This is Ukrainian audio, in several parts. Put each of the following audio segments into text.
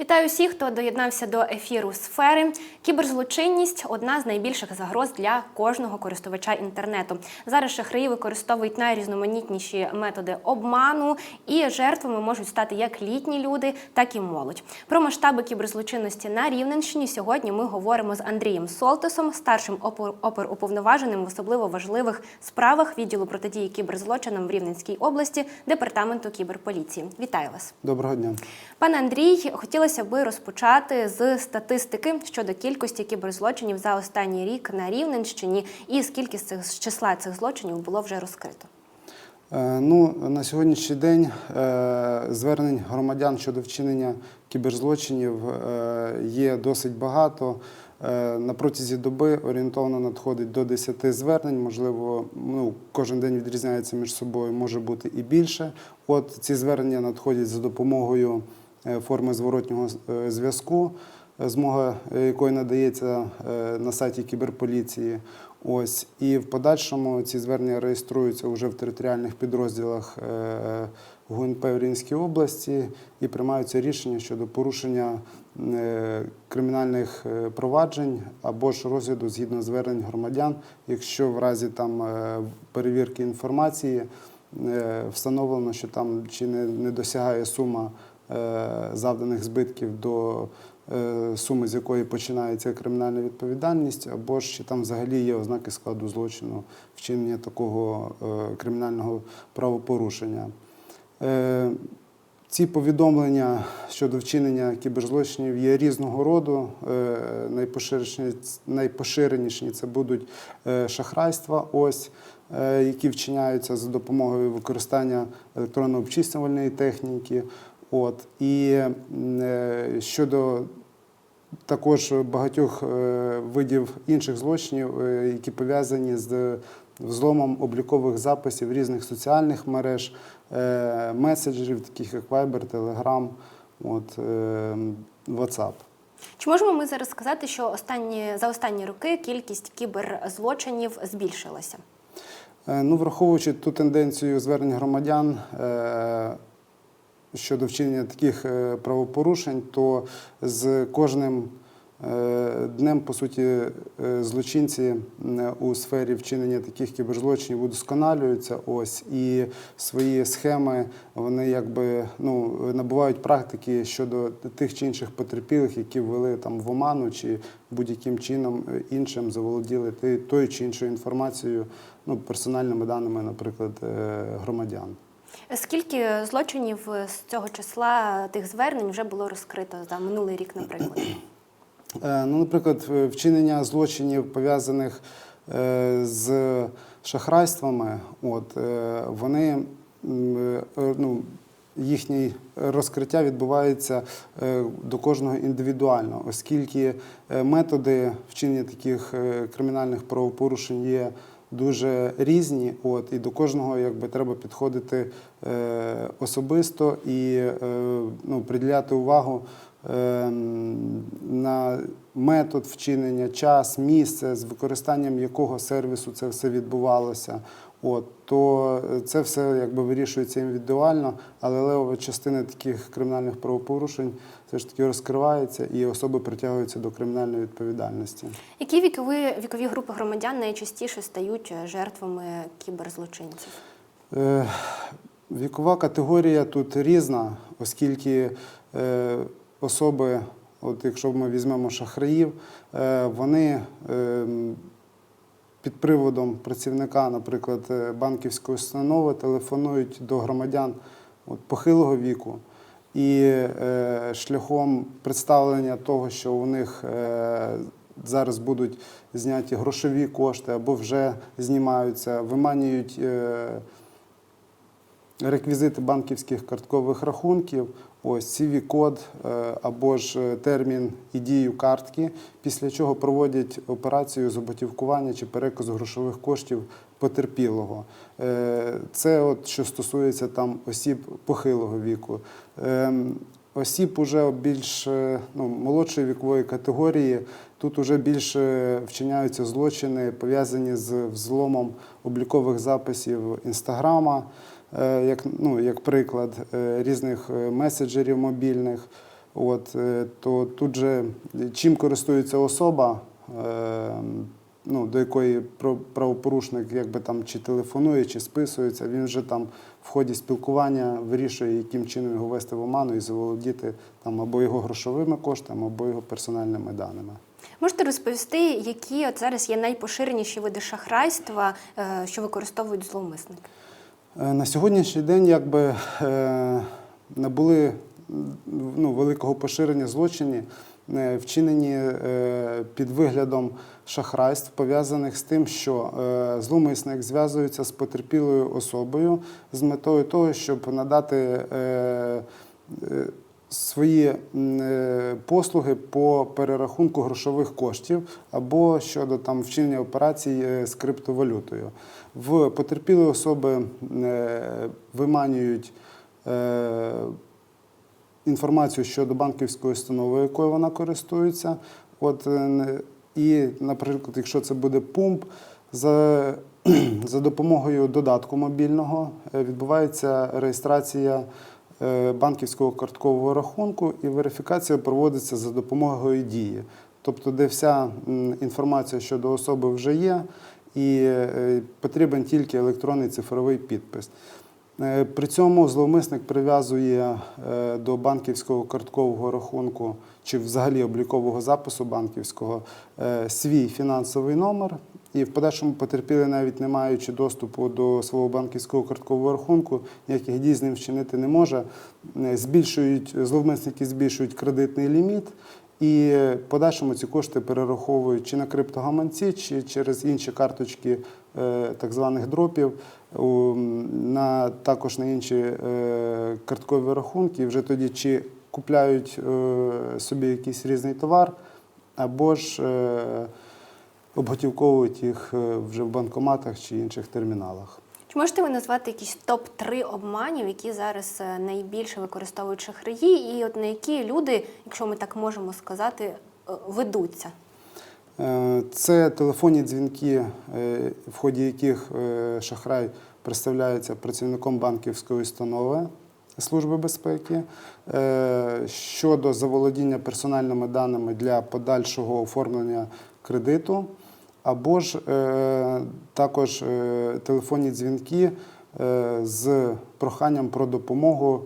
Вітаю всіх, хто доєднався до ефіру сфери. Кіберзлочинність одна з найбільших загроз для кожного користувача інтернету. Зараз шахраї використовують найрізноманітніші методи обману, і жертвами можуть стати як літні люди, так і молодь. Про масштаби кіберзлочинності на Рівненщині сьогодні ми говоримо з Андрієм Солтисом, старшим опер- оперуповноваженим в особливо важливих справах відділу протидії кіберзлочинам в Рівненській області департаменту кіберполіції. Вітаю вас. Доброго дня. Пане Андрій, хотілося би розпочати з статистики щодо кількості кіберзлочинів за останній рік на Рівненщині і скільки з цих з числа цих злочинів було вже розкрито. Е, Ну, на сьогоднішній день е, звернень громадян щодо вчинення кіберзлочинів е, є досить багато. На протязі доби орієнтовно надходить до 10 звернень. Можливо, ну, кожен день відрізняється між собою, може бути і більше. От ці звернення надходять за допомогою форми зворотнього е, зв'язку, е, змога е, якої надається е, на сайті кіберполіції. Ось і в подальшому ці звернення реєструються вже в територіальних підрозділах е, ГУНП в Рівненській області і приймаються рішення щодо порушення е, кримінальних е, проваджень або ж розгляду згідно звернень громадян, якщо в разі там е, перевірки інформації е, встановлено, що там чи не, досягає сума е, завданих збитків до е, суми, з якої починається кримінальна відповідальність, або ж чи там взагалі є ознаки складу злочину вчинення такого е, кримінального правопорушення. Е, Ці повідомлення щодо вчинення кіберзлочинів є різного роду. Е, Найпоширеніші, це будуть е, шахрайства, ось, е, які вчиняються за допомогою використання електронно-обчислювальної техніки. От. І е, щодо також багатьох е, видів інших злочинів, е, які пов'язані з взломом облікових записів різних соціальних мереж, е, меседжерів, таких як Viber, Telegram, от, е, WhatsApp. Чи можемо ми зараз сказати, що останні за останні роки кількість кіберзлочинів збільшилася? Ну, враховуючи ту тенденцію звернень громадян щодо вчинення таких е, правопорушень, то з кожним е, днем, по суті, е, злочинці у сфері вчинення таких кіберзлочинів удосконалюються. Ось і свої схеми вони якби ну набувають практики щодо тих чи інших потерпілих, які ввели там в оману чи будь-яким чином іншим заволоділи тою чи іншою інформацією, ну персональними даними, наприклад, громадян. Скільки злочинів з цього числа тих звернень вже було розкрито за минулий рік, наприклад? Е, Ну, наприклад, вчинення злочинів пов'язаних е, з шахрайствами, от е, вони е, ну, їхнє розкриття відбувається е, до кожного індивідуально, оскільки е, методи вчинення таких е, кримінальних правопорушень є дуже різні. От і до кожного якби треба підходити е, особисто і е, ну, приділяти увагу ем, на метод вчинення, час, місце, з використанням якого сервісу це все відбувалося. От, то це все якби вирішується індивідуально, але левова частина таких кримінальних правопорушень все ж таки розкривається і особи притягуються до кримінальної відповідальності. Які вікові вікові групи громадян найчастіше стають жертвами кіберзлочинців? Е, Вікова категорія тут різна, оскільки е, особи, от якщо ми візьмемо шахраїв, е, вони е, під приводом працівника, наприклад, е, банківської установи, телефонують до громадян от, похилого віку. І е, шляхом представлення того, що у них е, зараз будуть зняті грошові кошти або вже знімаються, виманюють е, реквізити банківських карткових рахунків, ось CV-код або ж термін і дію картки, після чого проводять операцію з оботівкування чи переказу грошових коштів потерпілого. Е, Це от що стосується там осіб похилого віку. Ем, Осіб уже більш е, ну, молодшої вікової категорії. Тут уже більше вчиняються злочини, пов'язані з взломом облікових записів інстаграма, е, як, ну, як приклад, е, різних е, меседжерів мобільних. От, е, то тут же чим користується особа, е, ну, до якої правопорушник якби там чи телефонує, чи списується, він вже там в ході спілкування вирішує, яким чином його вести в оману і заволодіти там або його грошовими коштами, або його персональними даними. Можете розповісти, які от зараз є найпоширеніші види шахрайства, е, що використовують зловмисники? Е, На сьогоднішній день якби е, набули ну, великого поширення злочини, е, вчинені е, під виглядом шахрайств, пов'язаних з тим, що е, зв'язується з потерпілою особою з метою того, щоб надати е, е, свої е, послуги по перерахунку грошових коштів або щодо там вчинення операцій е, з криптовалютою. В потерпілої особи е, виманюють е, інформацію щодо банківської установи, якою вона користується. От, е, і, наприклад, якщо це буде пумп, за, за допомогою додатку мобільного е, відбувається реєстрація е, банківського карткового рахунку і верифікація проводиться за допомогою дії. Тобто, де вся інформація щодо особи вже є, і потрібен тільки електронний цифровий підпис. Е, При цьому зловмисник прив'язує е, до банківського карткового рахунку чи взагалі облікового запису банківського е, свій фінансовий номер. І в подальшому потерпілий, навіть не маючи доступу до свого банківського карткового рахунку, ніяких дій з ним вчинити не може. Збільшують зловмисники збільшують кредитний ліміт. І в подальшому ці кошти перераховують чи на криптогаманці, чи через інші карточки так званих дропів, на, також на інші е, карткові рахунки. І вже тоді чи купляють е, собі якийсь різний товар, або ж е, обготівковують їх вже в банкоматах чи інших терміналах. Чи можете ви назвати якісь топ-3 обманів, які зараз найбільше використовують шахраї, і от на які люди, якщо ми так можемо сказати, ведуться? Е, Це телефонні дзвінки, е, в ході яких е, шахрай представляється працівником банківської установи Служби безпеки щодо заволодіння персональними даними для подальшого оформлення кредиту, або ж також телефонні дзвінки з проханням про допомогу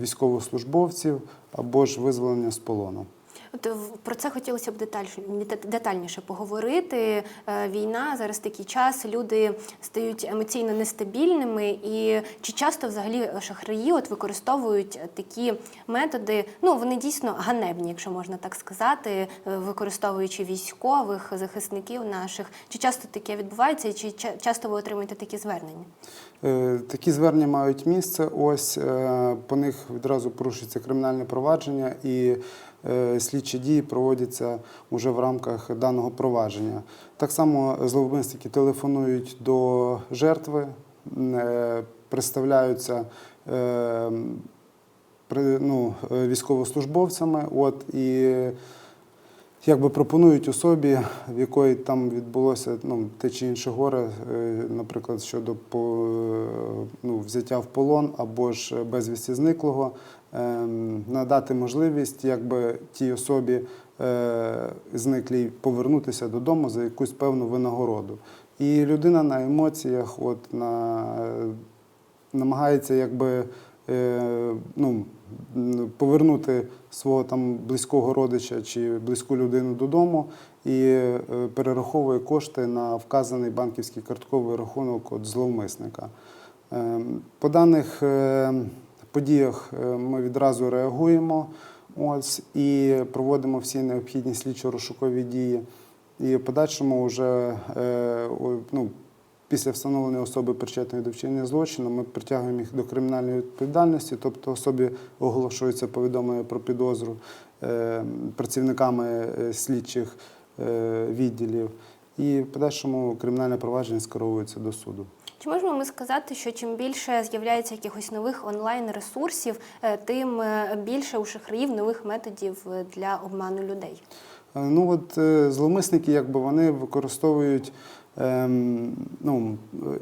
військовослужбовців або ж визволення з полону. От про це хотілося б детальніше, детальніше поговорити. Е, Війна зараз такий час, люди стають емоційно нестабільними, і чи часто взагалі шахраї от використовують такі методи? Ну вони дійсно ганебні, якщо можна так сказати, е, використовуючи військових захисників наших. Чи часто таке відбувається, чи часто ви отримуєте такі звернення? Е, Такі звернення мають місце. Ось е, по них відразу порушується кримінальне провадження, і е, слідчі дії проводяться вже в рамках даного провадження. Так само зловмисники телефонують до жертви, е, представляються. е, ну, е, військовослужбовцями, от і якби пропонують особі, в якої там відбулося ну, те чи інше горе, е, наприклад, щодо е, ну, взяття в полон або ж безвісті зниклого, надати можливість якби тій особі е, зниклій повернутися додому за якусь певну винагороду. І людина на емоціях, от на намагається якби е, ну, повернути свого там близького родича чи близьку людину додому і е, перераховує кошти на вказаний банківський картковий рахунок от зловмисника. Е, По даних е, подіях е, ми відразу реагуємо ось, і проводимо всі необхідні слідчо-розшукові дії. І в подальшому вже е, ну, після встановлення особи причетної до вчинення злочину ми притягуємо їх до кримінальної відповідальності, тобто особі оголошується повідомлення про підозру е, працівниками слідчих відділів, і в подальшому кримінальне провадження скеровується до суду. Чи можемо ми сказати, що чим більше з'являється якихось нових онлайн-ресурсів, е, тим е, більше у шахраїв нових методів е, для обману людей? Ну от зловмисники, якби вони використовують ем, ну,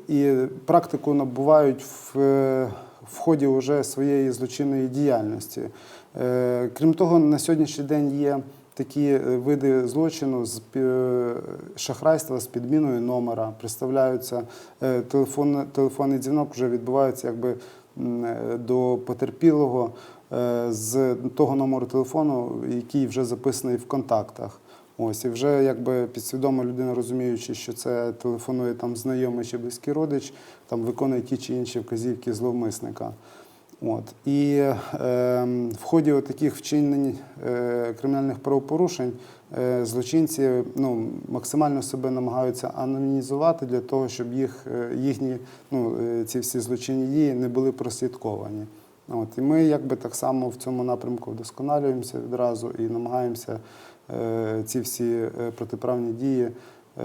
і практику набувають в, в ході вже своєї злочинної діяльності. Е, Крім того, на сьогоднішній день є такі е, види злочину з е, шахрайства з підміною номера, представляються е, телефон, телефонний дзвінок, вже відбувається якби до потерпілого з того номеру телефону, який вже записаний в контактах. Ось і вже якби підсвідомо людина розуміючи, що це телефонує там знайомий чи близький родич, там виконує ті чи інші вказівки зловмисника. От і е, в ході таких вчинень е, кримінальних правопорушень е, злочинці ну, максимально себе намагаються анонімізувати для того, щоб їх е, їхні ну, е, ці всі злочинні дії не були прослідковані. От і ми якби так само в цьому напрямку вдосконалюємося відразу і намагаємося е, ці всі е, протиправні дії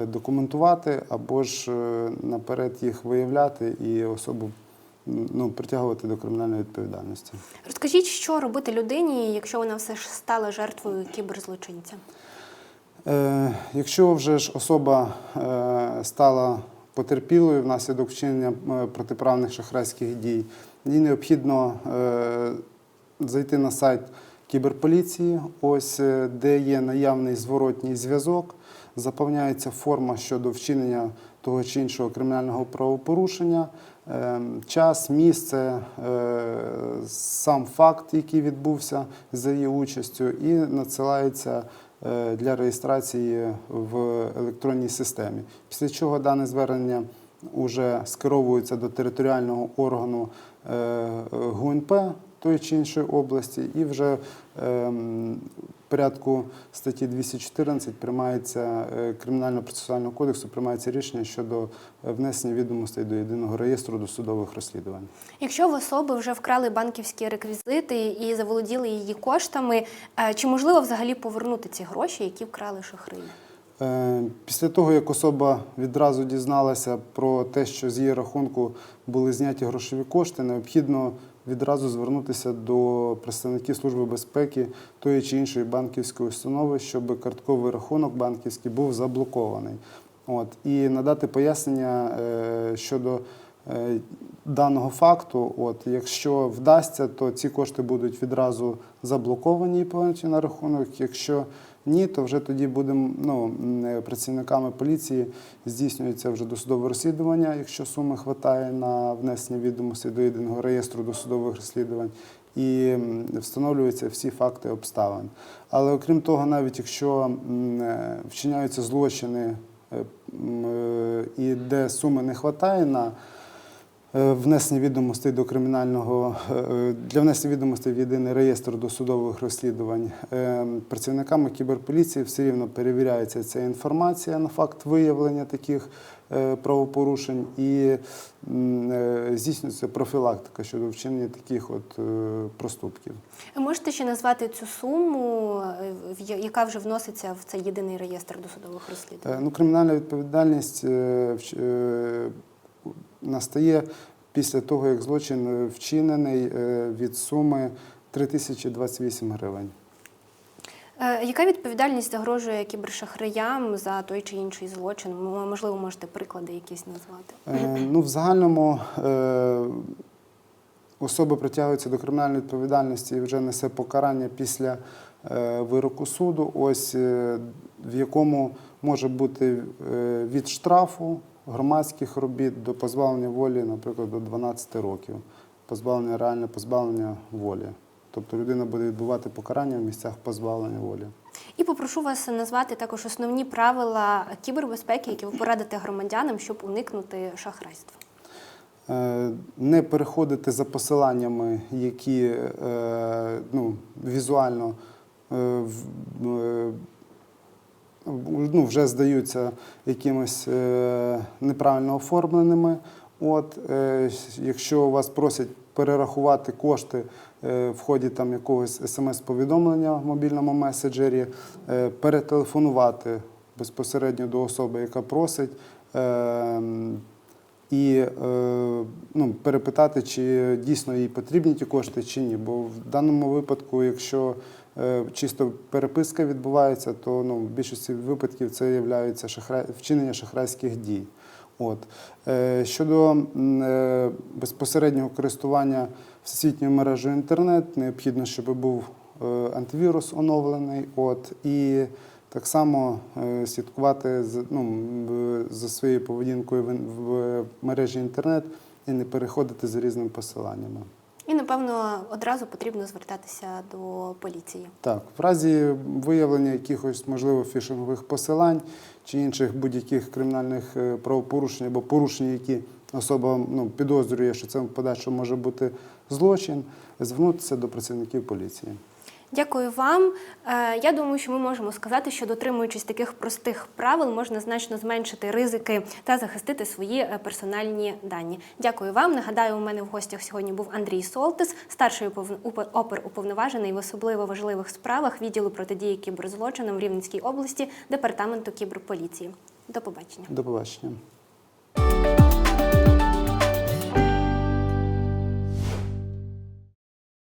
документувати або ж наперед їх виявляти і особу ну, притягувати до кримінальної відповідальності. Розкажіть, що робити людині, якщо вона все ж стала жертвою кіберзлочинця? Е, Якщо вже ж особа е, стала потерпілою внаслідок вчинення е, протиправних шахрайських дій, їй необхідно е, зайти на сайт кіберполіції, ось е, де є наявний зворотній зв'язок, заповняється форма щодо вчинення того чи іншого кримінального правопорушення, час, місце, е, сам факт, який відбувся за її участю, і надсилається е, для реєстрації в електронній системі. Після чого дане звернення вже скеровується до територіального органу е, ГУНП тої чи іншої області, і вже ем, порядку статті 214 приймається е, Кримінально-процесуального кодексу, приймається рішення щодо е, внесення відомостей до єдиного реєстру досудових розслідувань. Якщо в особи вже вкрали банківські реквізити і заволоділи її коштами, е, чи можливо взагалі повернути ці гроші, які вкрали шахраї? Е, Після того, як особа відразу дізналася про те, що з її рахунку були зняті грошові кошти, необхідно відразу звернутися до представників Служби безпеки тої чи іншої банківської установи, щоб картковий рахунок банківський був заблокований. От, і надати пояснення е, щодо е, даного факту. От, якщо вдасться, то ці кошти будуть відразу заблоковані і повернуті на рахунок. Якщо ні, то вже тоді будемо ну, е, працівниками поліції здійснюється вже досудове розслідування, якщо суми вистачає на внесення відомостей до єдиного реєстру досудових розслідувань. І встановлюються всі факти обставин. Але окрім того, навіть якщо е, вчиняються злочини е, і де суми не вистачає на внесення відомостей до кримінального е, для внесення відомостей в єдиний реєстр досудових розслідувань е, працівниками кіберполіції все рівно перевіряється ця інформація на факт виявлення таких е, правопорушень і е, здійснюється профілактика щодо вчинення таких от е, проступків. Можете ще назвати цю суму, е, яка вже вноситься в цей єдиний реєстр досудових розслідувань? Е, Ну, кримінальна відповідальність е, е, настає після того, як злочин е, вчинений е, від суми 3028 гривень. Е, Яка відповідальність загрожує кібершахраям за той чи інший злочин? Можливо, можете приклади якісь назвати? Е, Ну, в загальному е, особа притягується до кримінальної відповідальності і вже несе покарання після е, вироку суду, ось е, в якому може бути е, від штрафу громадських робіт до позбавлення волі, наприклад, до 12 років. Позбавлення реальне позбавлення волі. Тобто людина буде відбувати покарання в місцях позбавлення волі. І попрошу вас назвати також основні правила кібербезпеки, які ви порадите громадянам, щоб уникнути шахрайства. Е, Не переходити за посиланнями, які е, ну, візуально е, ну, вже здаються якимось е, неправильно оформленими. От, е, якщо вас просять перерахувати кошти е, в ході там, якогось смс-повідомлення в мобільному меседжері, перетелефонувати безпосередньо до особи, яка просить. і ну, перепитати, чи дійсно їй потрібні ті кошти, чи ні. Бо в даному випадку, якщо чисто переписка відбувається, то ну, в більшості випадків це є шахрай, вчинення шахрайських дій. От. Е, Щодо е, безпосереднього користування всесвітньою мережею інтернет, необхідно, щоб був е, антивірус оновлений. От, і так само е, слідкувати ну, за своєю поведінкою в мережі інтернет і не переходити за різними посиланнями. І напевно одразу потрібно звертатися до поліції. Так, в разі виявлення якихось можливо фішингових посилань чи інших будь-яких кримінальних е, правопорушень або порушень, які особа ну, підозрює, що це в подальшому може бути злочин, звернутися до працівників поліції. Дякую вам. Е, Я думаю, що ми можемо сказати, що дотримуючись таких простих правил, можна значно зменшити ризики та захистити свої е, персональні дані. Дякую вам. Нагадаю, у мене в гостях сьогодні був Андрій Солтис, старший упов- опер-уповноважений в особливо важливих справах відділу протидії кіберзлочинам в Рівненській області департаменту кіберполіції. До побачення. До побачення.